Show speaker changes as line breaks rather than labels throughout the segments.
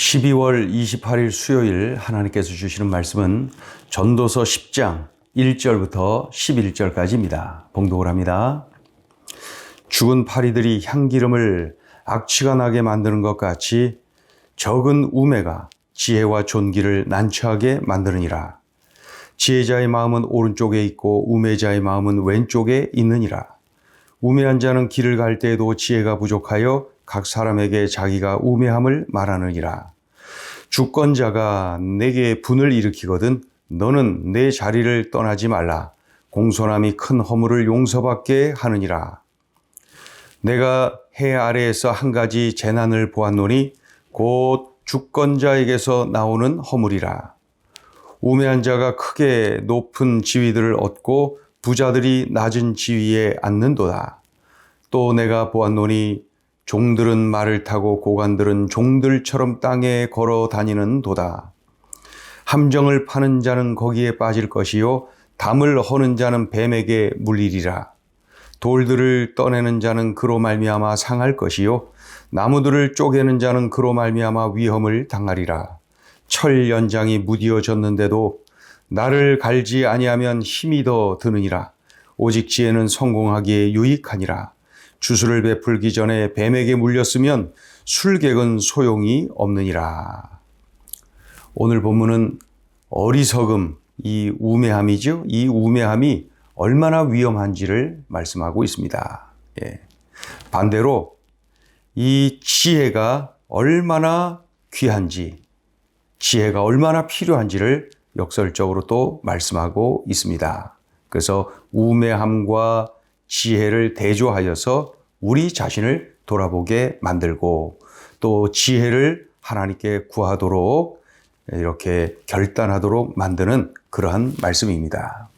12월 28일 수요일 하나님께서 주시는 말씀은 전도서 10장 1절부터 11절까지입니다. 봉독을 합니다. 죽은 파리들이 향기름을 악취가 나게 만드는 것 같이 적은 우매가 지혜와 존귀를 난처하게 만드느니라. 지혜자의 마음은 오른쪽에 있고 우매자의 마음은 왼쪽에 있느니라. 우매한 자는 길을 갈 때에도 지혜가 부족하여 각 사람에게 자기가 우매함을 말하느니라. 주권자가 내게 분을 일으키거든 너는 내 자리를 떠나지 말라. 공손함이 큰 허물을 용서받게 하느니라. 내가 해 아래에서 한 가지 재난을 보았노니 곧 주권자에게서 나오는 허물이라. 우매한 자가 크게 높은 지위들을 얻고 부자들이 낮은 지위에 앉는도다. 또 내가 보았노니 종들은 말을 타고 고관들은 종들처럼 땅에 걸어 다니는 도다. 함정을 파는 자는 거기에 빠질 것이요 담을 허는 자는 뱀에게 물리리라. 돌들을 떠내는 자는 그로 말미암아 상할 것이요 나무들을 쪼개는 자는 그로 말미암아 위험을 당하리라. 철 연장이 무디어졌는데도 나를 갈지 아니하면 힘이 더 드느니라. 오직 지혜는 성공하기에 유익하니라. 주술을 베풀기 전에 뱀에게 물렸으면 술객은 소용이 없느니라. 오늘 본문은 어리석음, 이 우매함이죠. 이 우매함이 얼마나 위험한지를 말씀하고 있습니다. 예. 반대로 이 지혜가 얼마나 귀한지, 지혜가 얼마나 필요한지를 역설적으로 또 말씀하고 있습니다. 그래서 우매함과 지혜를 대조하여서 우리 자신을 돌아보게 만들고 또 지혜를 하나님께 구하도록 이렇게 결단하도록 만드는 그러한 말씀입니다.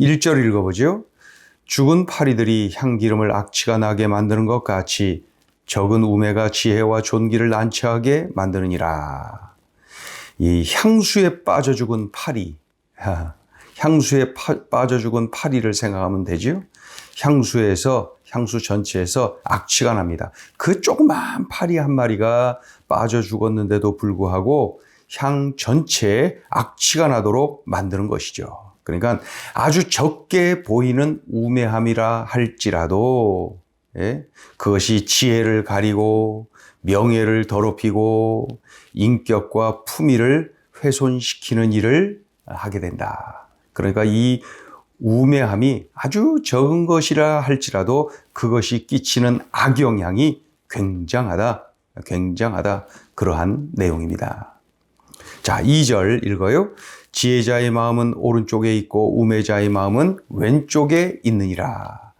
1절 읽어보죠. 죽은 파리들이 향기름을 악취가 나게 만드는 것 같이 적은 우매가 지혜와 존귀를 난처하게 만드느니라. 이 향수에 빠져 죽은 파리, 향수에 파, 빠져 죽은 파리를 생각하면 되죠. 향수에서 향수 전체에서 악취가 납니다. 그 조그만 파리 한 마리가 빠져 죽었는데도 불구하고 향 전체에 악취가 나도록 만드는 것이죠. 그러니까 아주 적게 보이는 우매함이라 할지라도 예? 그것이 지혜를 가리고 명예를 더럽히고 인격과 품위를 훼손시키는 일을 하게 된다. 그러니까 이 우매함이 아주 적은 것이라 할지라도 그것이 끼치는 악영향이 굉장하다. 굉장하다. 그러한 내용입니다. 자, 2절 읽어요. 지혜자의 마음은 오른쪽에 있고 우매자의 마음은 왼쪽에 있느니라.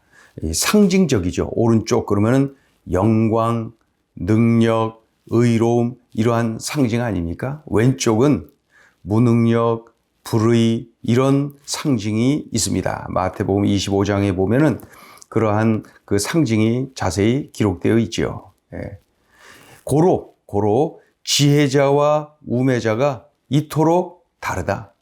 상징적이죠. 오른쪽 그러면은 영광, 능력, 의로움 이러한 상징 아닙니까? 왼쪽은 무능력, 불의 이런 상징이 있습니다. 마태복음 25장에 보면은 그러한 그 상징이 자세히 기록되어 있죠. 예. 고로 고로 지혜자와 우매자가 이토록 다르다.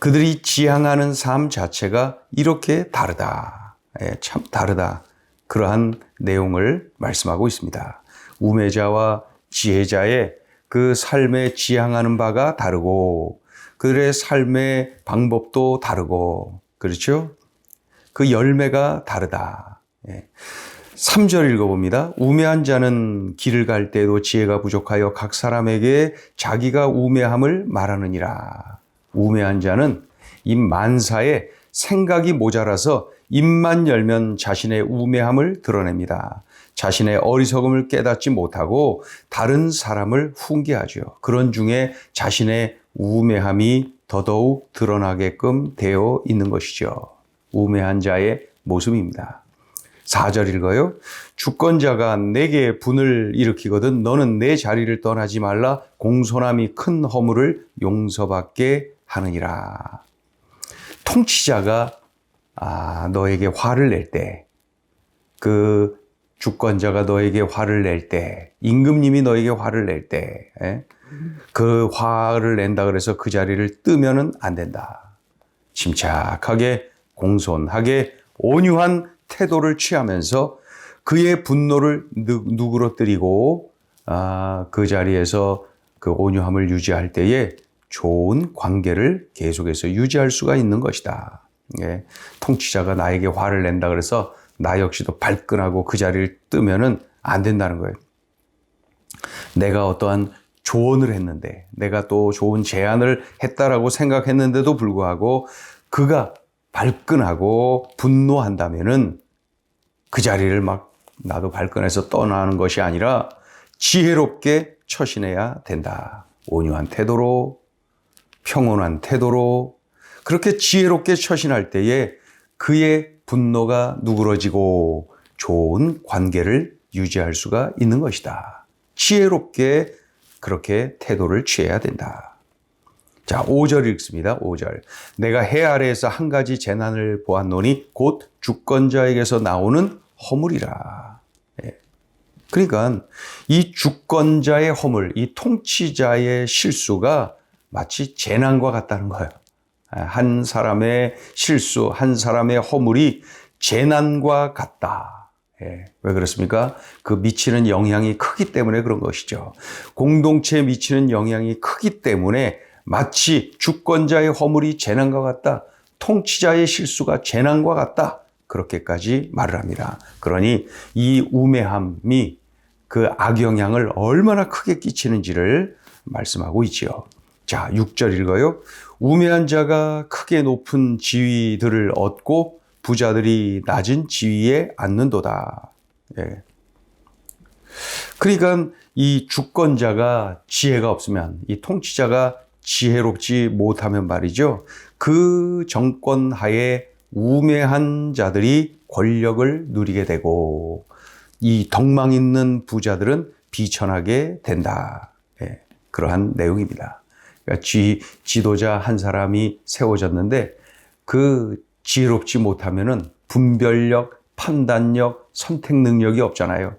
그들이 지향하는 삶 자체가 이렇게 다르다. 예, 참 다르다. 그러한 내용을 말씀하고 있습니다. 우매자와 지혜자의 그 삶에 지향하는 바가 다르고 그들의 삶의 방법도 다르고 그렇죠? 그 열매가 다르다. 예. 3절 읽어봅니다. 우매한 자는 길을 갈 때도 지혜가 부족하여 각 사람에게 자기가 우매함을 말하느니라. 우매한 자는 이 만사에 생각이 모자라서 입만 열면 자신의 우매함을 드러냅니다. 자신의 어리석음을 깨닫지 못하고 다른 사람을 훈계하죠. 그런 중에 자신의 우매함이 더더욱 드러나게끔 되어 있는 것이죠. 우매한 자의 모습입니다. 4절 읽어요. 주권자가 내게 분을 일으키거든 너는 내 자리를 떠나지 말라 공손함이 큰 허물을 용서받게 하느니라. 통치자가 아, 너에게 화를 낼 때, 그 주권자가 너에게 화를 낼 때, 임금님이 너에게 화를 낼 때, 에? 그 화를 낸다 그래서 그 자리를 뜨면은 안 된다. 침착하게, 공손하게, 온유한 태도를 취하면서 그의 분노를 누그러뜨리고 아, 그 자리에서 그 온유함을 유지할 때에 좋은 관계를 계속해서 유지할 수가 있는 것이다. 예, 통치자가 나에게 화를 낸다 그래서 나 역시도 발끈하고 그 자리를 뜨면은 안 된다는 거예요. 내가 어떠한 조언을 했는데, 내가 또 좋은 제안을 했다라고 생각했는데도 불구하고 그가 발끈하고 분노한다면은 그 자리를 막 나도 발끈해서 떠나는 것이 아니라 지혜롭게 처신해야 된다. 온유한 태도로, 평온한 태도로, 그렇게 지혜롭게 처신할 때에 그의 분노가 누그러지고 좋은 관계를 유지할 수가 있는 것이다. 지혜롭게 그렇게 태도를 취해야 된다. 자, 5절 읽습니다. 5절. 내가 해 아래에서 한 가지 재난을 보았노니 곧 주권자에게서 나오는 허물이라. 예. 그러니까 이 주권자의 허물, 이 통치자의 실수가 마치 재난과 같다는 거예요. 한 사람의 실수, 한 사람의 허물이 재난과 같다. 예, 왜 그렇습니까? 그 미치는 영향이 크기 때문에 그런 것이죠. 공동체에 미치는 영향이 크기 때문에 마치 주권자의 허물이 재난과 같다. 통치자의 실수가 재난과 같다. 그렇게까지 말을 합니다. 그러니 이 우매함이 그 악영향을 얼마나 크게 끼치는지를 말씀하고 있지요. 자, 6절 읽어요. 우매한 자가 크게 높은 지위들을 얻고 부자들이 낮은 지위에 앉는도다. 예. 그러니까 이 주권자가 지혜가 없으면 이 통치자가 지혜롭지 못하면 말이죠. 그 정권 하에 우매한 자들이 권력을 누리게 되고 이 덕망 있는 부자들은 비천하게 된다. 예. 그러한 내용입니다. 그러니까 지, 지도자 한 사람이 세워졌는데 그 지혜롭지 못하면은 분별력, 판단력, 선택 능력이 없잖아요.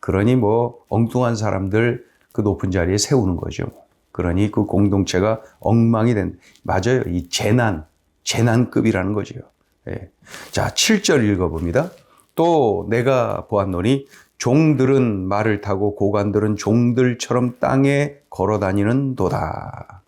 그러니 뭐 엉뚱한 사람들 그 높은 자리에 세우는 거죠. 그러니 그 공동체가 엉망이 된, 맞아요. 이 재난, 재난급이라는 거죠. 예. 자, 7절 읽어봅니다. 또 내가 보았노니 종들은 말을 타고 고관들은 종들처럼 땅에 걸어 다니는 도다.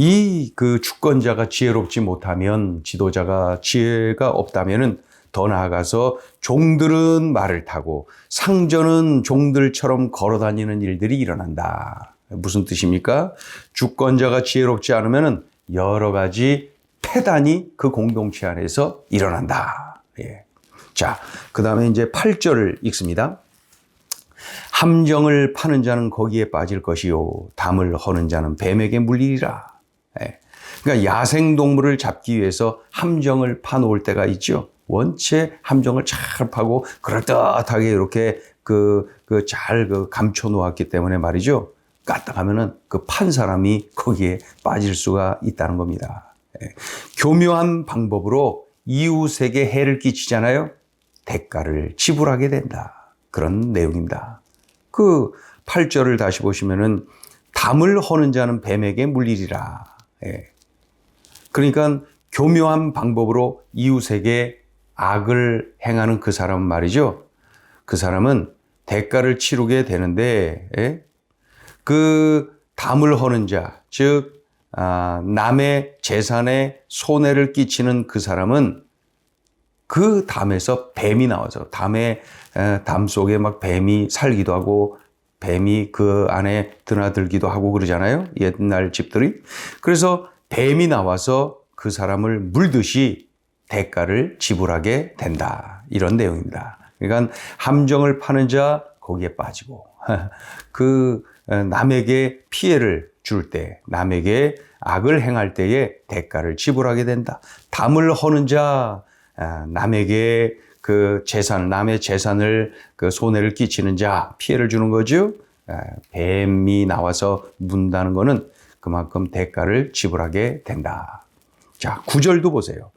예. 이그 주권자가 지혜롭지 못하면 지도자가 지혜가 없다면은 더 나아가서 종들은 말을 타고 상전은 종들처럼 걸어 다니는 일들이 일어난다. 무슨 뜻입니까? 주권자가 지혜롭지 않으면은 여러 가지 폐단이 그 공동체 안에서 일어난다. 예. 자, 그 다음에 이제 8절을 읽습니다. 함정을 파는 자는 거기에 빠질 것이요. 담을 허는 자는 뱀에게 물리리라. 예. 그러니까 야생 동물을 잡기 위해서 함정을 파놓을 때가 있죠. 원체 함정을 잘 파고 그럴듯하게 이렇게 그, 그잘그 감춰 놓았기 때문에 말이죠. 까딱하면은 그 판 사람이 거기에 빠질 수가 있다는 겁니다. 예. 교묘한 방법으로 이웃에게 해를 끼치잖아요. 대가를 지불하게 된다. 그런 내용입니다. 그 8절을 다시 보시면은 담을 허는 자는 뱀에게 물리리라. 예. 그러니까 교묘한 방법으로 이웃에게 악을 행하는 그 사람은 말이죠. 그 사람은 대가를 치르게 되는데, 예? 그 담을 허는 자, 즉, 아, 남의 재산에 손해를 끼치는 그 사람은 그 담에서 뱀이 나와서 담에 담 속에 막 뱀이 살기도 하고 뱀이 그 안에 드나들기도 하고 그러잖아요. 옛날 집들이. 그래서 뱀이 나와서 그 사람을 물듯이 대가를 지불하게 된다. 이런 내용입니다. 그러니까 함정을 파는 자 거기에 빠지고 그 남에게 피해를 줄 때, 남에게 악을 행할 때에 대가를 지불하게 된다. 담을 허는 자 아, 남에게 그 재산, 남의 재산을 그 손해를 끼치는 자, 피해를 주는 거죠. 아, 뱀이 나와서 문다는 거는 그만큼 대가를 지불하게 된다. 자, 구절도 보세요.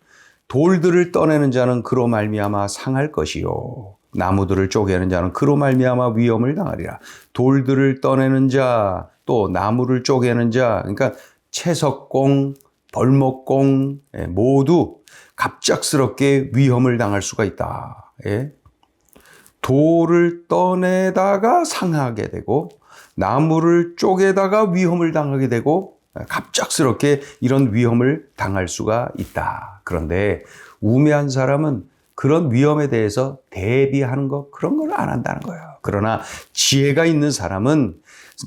돌들을 떠내는 자는 그로 말미암아 상할 것이요. 나무들을 쪼개는 자는 그로 말미암아 위험을 당하리라. 돌들을 떠내는 자, 또 나무를 쪼개는 자, 그러니까 채석공, 벌목공 예, 모두 갑작스럽게 위험을 당할 수가 있다. 예? 돌을 떠내다가 상하게 되고 나무를 쪼개다가 위험을 당하게 되고 갑작스럽게 이런 위험을 당할 수가 있다. 그런데 우매한 사람은 그런 위험에 대해서 대비하는 것 그런 걸 안 한다는 거예요. 그러나 지혜가 있는 사람은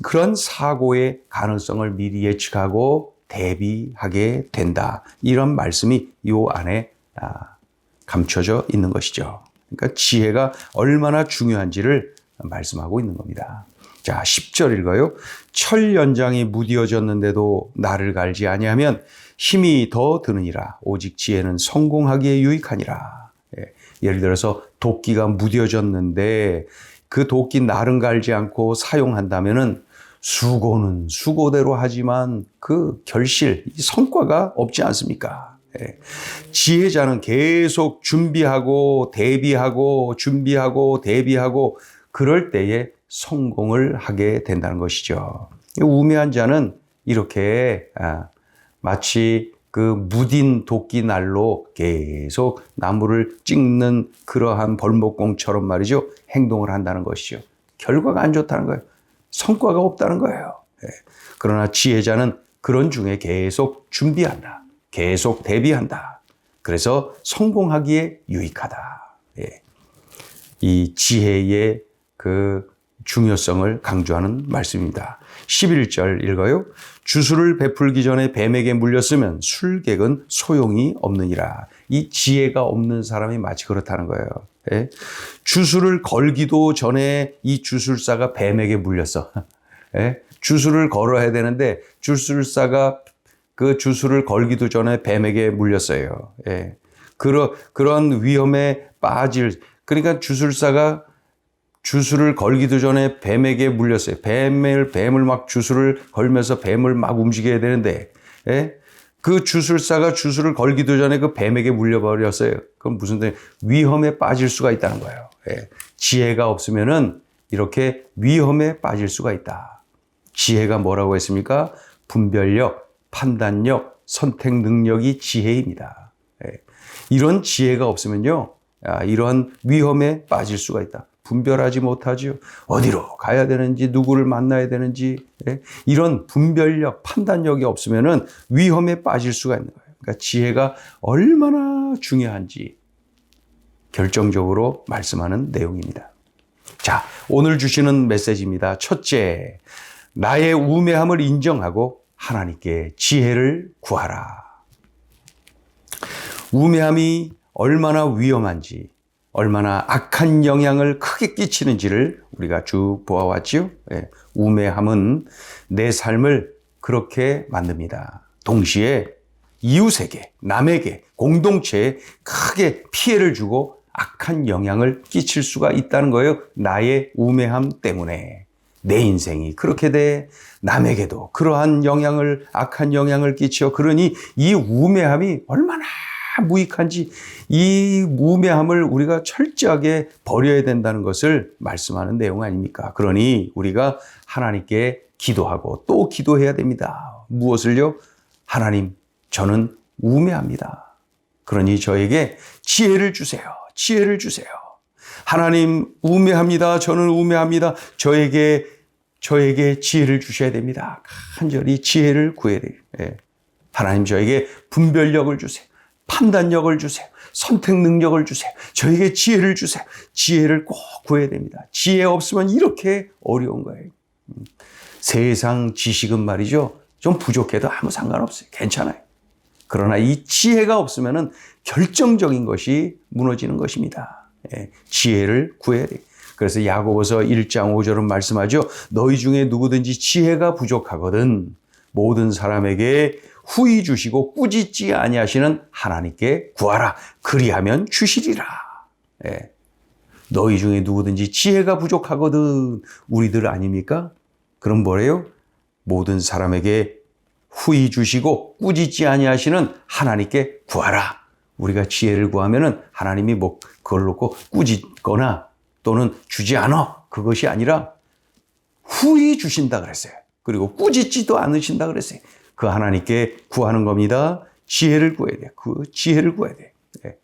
그런 사고의 가능성을 미리 예측하고 대비하게 된다. 이런 말씀이 이 안에 아, 감춰져 있는 것이죠. 그러니까 지혜가 얼마나 중요한지를 말씀하고 있는 겁니다. 자, 10절 읽어요. 철 연장이 무디어졌는데도 나를 갈지 아니하면 힘이 더 드느니라. 오직 지혜는 성공하기에 유익하니라. 예, 예를 들어서 도끼가 무뎌졌는데 그 도끼 날은 갈지 않고 사용한다면은 수고는 수고대로 하지만 그 결실, 성과가 없지 않습니까? 예. 지혜자는 계속 준비하고 대비하고 준비하고 대비하고 그럴 때에 성공을 하게 된다는 것이죠. 우매한 자는 이렇게 아, 마치 그 무딘 도끼 날로 계속 나무를 찍는 그러한 벌목공처럼 말이죠. 행동을 한다는 것이죠. 결과가 안 좋다는 거예요. 성과가 없다는 거예요. 예. 그러나 지혜자는 그런 중에 계속 준비한다. 계속 대비한다. 그래서 성공하기에 유익하다. 예. 이 지혜의 그 중요성을 강조하는 말씀입니다. 11절 읽어요. 주술을 베풀기 전에 뱀에게 물렸으면 술객은 소용이 없느니라. 이 지혜가 없는 사람이 마치 그렇다는 거예요. 예? 주술을 걸기도 전에 이 주술사가 뱀에게 물렸어. 예? 주술을 걸어야 되는데 주술사가 그 주술을 걸기도 전에 뱀에게 물렸어요. 예. 그러, 그런 위험에 빠질, 그러니까 주술사가 주술을 걸기도 전에 뱀에게 물렸어요. 뱀을, 뱀을 막 주술을 걸면서 뱀을 막 움직여야 되는데, 예? 그 주술사가 주술을 걸기도 전에 그 뱀에게 물려버렸어요. 그럼 무슨 위험에 빠질 수가 있다는 거예요. 예. 지혜가 없으면은 이렇게 위험에 빠질 수가 있다. 지혜가 뭐라고 했습니까? 분별력, 판단력, 선택 능력이 지혜입니다. 예. 이런 지혜가 없으면요, 아, 이러한 위험에 빠질 수가 있다. 분별하지 못하지요. 어디로 가야 되는지, 누구를 만나야 되는지, 예? 이런 분별력, 판단력이 없으면은 위험에 빠질 수가 있는 거예요. 그러니까 지혜가 얼마나 중요한지 결정적으로 말씀하는 내용입니다. 자, 오늘 주시는 메시지입니다. 첫째, 나의 우매함을 인정하고 하나님께 지혜를 구하라. 우매함이 얼마나 위험한지, 얼마나 악한 영향을 크게 끼치는지를 우리가 쭉 보아왔지요. 예, 우매함은 내 삶을 그렇게 만듭니다. 동시에 이웃에게, 남에게, 공동체에 크게 피해를 주고 악한 영향을 끼칠 수가 있다는 거예요. 나의 우매함 때문에. 내 인생이 그렇게 돼 남에게도 그러한 영향을 악한 영향을 끼쳐 그러니 이 우매함이 얼마나 무익한지 이 우매함을 우리가 철저하게 버려야 된다는 것을 말씀하는 내용 아닙니까? 그러니 우리가 하나님께 기도하고 또 기도해야 됩니다. 무엇을요? 하나님, 저는 우매합니다. 그러니 저에게 지혜를 주세요. 지혜를 주세요. 하나님, 우매합니다. 저는 우매합니다. 저에게, 저에게 지혜를 주셔야 됩니다. 간절히 지혜를 구해야 돼요. 예. 하나님, 저에게 분별력을 주세요. 판단력을 주세요. 선택 능력을 주세요. 저에게 지혜를 주세요. 지혜를 꼭 구해야 됩니다. 지혜 없으면 이렇게 어려운 거예요. 음. 세상 지식은 말이죠. 좀 부족해도 아무 상관없어요. 괜찮아요. 그러나 이 지혜가 없으면 결정적인 것이 무너지는 것입니다. 예, 지혜를 구해야 돼요. 그래서 야고보서 1장 5절은 말씀하죠. 너희 중에 누구든지 지혜가 부족하거든 모든 사람에게 후히 주시고 꾸짖지 아니하시는 하나님께 구하라. 그리하면 주시리라. 예. 너희 중에 누구든지 지혜가 부족하거든 우리들 아닙니까? 그럼 뭐래요? 모든 사람에게 후히 주시고 꾸짖지 아니하시는 하나님께 구하라. 우리가 지혜를 구하면은 하나님이 뭐 그걸 놓고 꾸짖거나 또는 주지 않아 그것이 아니라 후히 주신다 그랬어요. 그리고 꾸짖지도 않으신다 그랬어요. 그 하나님께 구하는 겁니다. 지혜를 구해야 돼. 그 지혜를 구해야 돼. 네.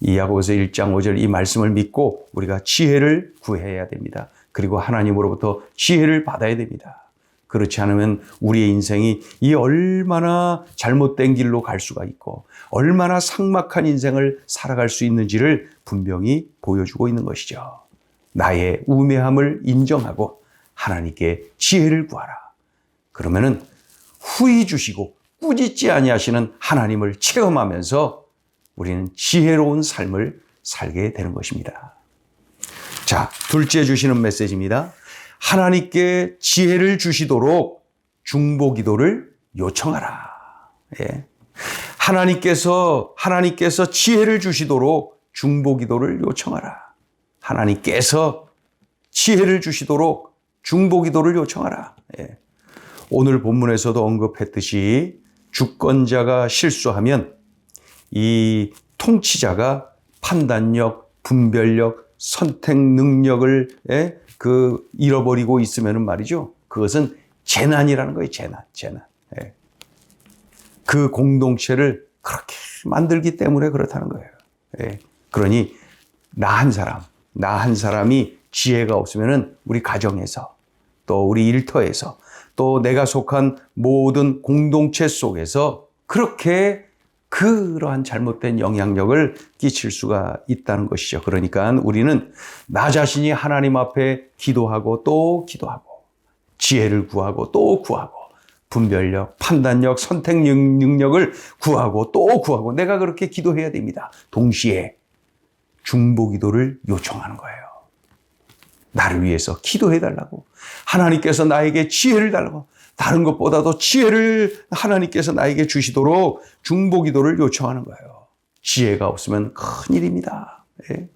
이 야고보서 1장 5절 이 말씀을 믿고 우리가 지혜를 구해야 됩니다. 그리고 하나님으로부터 지혜를 받아야 됩니다. 그렇지 않으면 우리의 인생이 이 얼마나 잘못된 길로 갈 수가 있고 얼마나 삭막한 인생을 살아갈 수 있는지를 분명히 보여주고 있는 것이죠. 나의 우매함을 인정하고 하나님께 지혜를 구하라. 그러면은 후히 주시고 꾸짖지 아니하시는 하나님을 체험하면서 우리는 지혜로운 삶을 살게 되는 것입니다. 자, 둘째 주시는 메시지입니다. 하나님께 지혜를 주시도록 중보 기도를 요청하라. 예. 하나님께서 하나님께서 지혜를 주시도록 중보 기도를 요청하라. 하나님께서 지혜를 주시도록 중보 기도를 요청하라. 예. 오늘 본문에서도 언급했듯이 주권자가 실수하면 이 통치자가 판단력, 분별력, 선택 능력을 예, 그 잃어버리고 있으면은 말이죠. 그것은 재난이라는 거예요. 재난, 재난. 예. 그 공동체를 그렇게 만들기 때문에 그렇다는 거예요. 예. 그러니 나 한 사람, 나 한 사람이 지혜가 없으면은 우리 가정에서 또 우리 일터에서 또 내가 속한 모든 공동체 속에서 그렇게 그러한 잘못된 영향력을 끼칠 수가 있다는 것이죠. 그러니까 우리는 나 자신이 하나님 앞에 기도하고 또 기도하고 지혜를 구하고 또 구하고 분별력, 판단력, 선택 능력을 구하고 또 구하고 내가 그렇게 기도해야 됩니다. 동시에 중보 기도를 요청하는 거예요. 나를 위해서 기도해 달라고. 하나님께서 나에게 지혜를 달라고. 다른 것보다도 지혜를 하나님께서 나에게 주시도록 중보 기도를 요청하는 거예요. 지혜가 없으면 큰 일입니다. 예.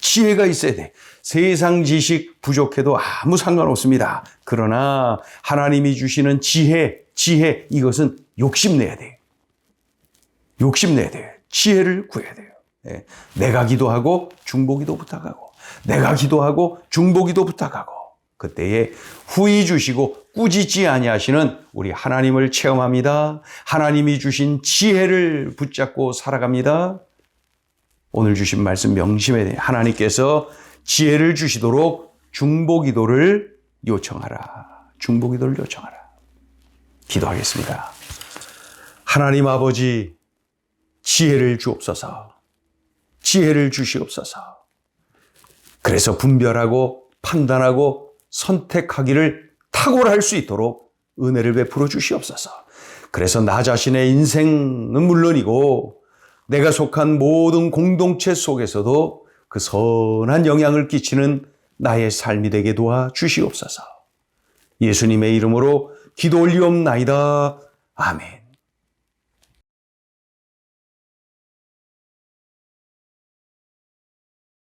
지혜가 있어야 돼. 세상 지식 부족해도 아무 상관없습니다. 그러나 하나님이 주시는 지혜, 지혜, 이것은 욕심내야 돼. 욕심내야 돼. 지혜를 구해야 돼요. 예. 내가 기도하고 중보 기도 부탁하고, 내가 기도하고 중보기도 부탁하고, 그때에 후히 주시고 꾸짖지 아니하시는 우리 하나님을 체험합니다. 하나님이 주신 지혜를 붙잡고 살아갑니다. 오늘 주신 말씀 돼요. 하나님께서 지혜를 주시도록 중보기도를 요청하라. 중보기도를 요청하라. 기도하겠습니다. 하나님 아버지 지혜를 주옵소서. 지혜를 주시옵소서. 그래서 분별하고 판단하고 선택하기를 탁월할 수 있도록 은혜를 베풀어 주시옵소서. 그래서 나 자신의 인생은 물론이고 내가 속한 모든 공동체 속에서도 그 선한 영향을 끼치는 나의 삶이 되게 도와 주시옵소서. 예수님의 이름으로 기도 올리옵나이다. 아멘.